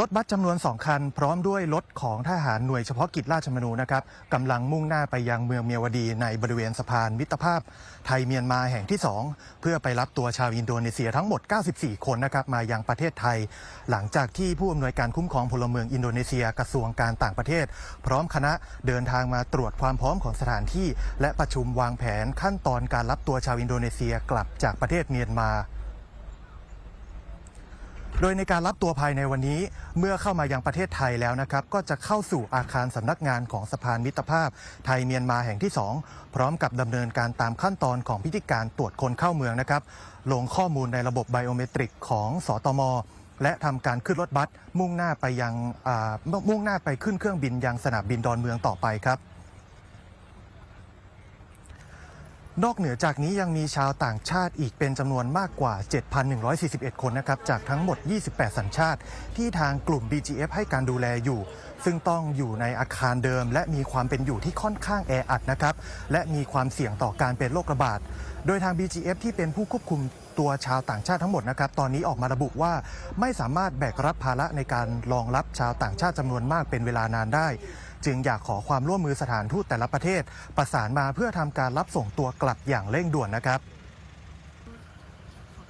รถบัสจำนวน 2 คัน พร้อมด้วยรถของทหารหน่วยเฉพาะกิจราชมนูนะครับกำลังมุ่งหน้าไปยังเมืองเมียวดีในบริเวณสะพานมิตรภาพ ไทยเมียนมาแห่งที่ 2 เพื่อไปรับตัวชาวอินโดนีเซียทั้งหมด 94 คนนะครับมายังประเทศไทย หลังจากที่ผู้อำนวยการคุ้มครองพลเมืองอินโดนีเซียกระทรวงการต่างประเทศ พร้อมคณะเดินทางมาตรวจความพร้อมของสถานที่ และประชุมวางแผนขั้นตอนการรับตัวชาวอินโดนีเซียกลับจากประเทศเมียนมา โดยในการรับตัวภายในวันนี้เมื่อเข้ามายังประเทศไทยแล้วนะครับ ก็จะเข้าสู่อาคารสำนักงานของสะพานมิตรภาพ ไทยเมียนมาแห่งที่ 2 พร้อมกับดำเนินการตามขั้นตอนของพิธีการตรวจคนเข้าเมืองนะครับ ลงข้อมูลในระบบไบโอเมตริกของสตมและทำการขึ้นรถบัสมุ่งหน้าไปยังมุ่งหน้าไปขึ้นเครื่องบินยังสนามบินดอนเมืองต่อไปครับ นอกเหนือจากนี้ยังมีชาวต่างชาติอีกเป็นจำนวนมากกว่า 7,141 คนนะครับ จากทั้งหมด 28 สัญชาติ ที่ทางกลุ่ม BGF ให้การดูแลอยู่ ซึ่งต้องอยู่ในอาคารเดิม และมีความเป็นอยู่ที่ค่อนข้างแออัดนะครับ และมีความเสี่ยงต่อการเป็นโรคระบาด โดยทาง BGF ที่เป็นผู้ควบคุมตัวชาวต่างชาติทั้งหมดนะครับ ตอนนี้ออกมาระบุว่าไม่สามารถแบกรับภาระในการรองรับชาวต่างชาติจำนวนมากเป็นเวลานานได้ จึงอยากขอความร่วมมือสถานทูตแต่ละประเทศ ประสานมาเพื่อทำการรับส่งตัวกลับอย่างเร่งด่วนนะครับ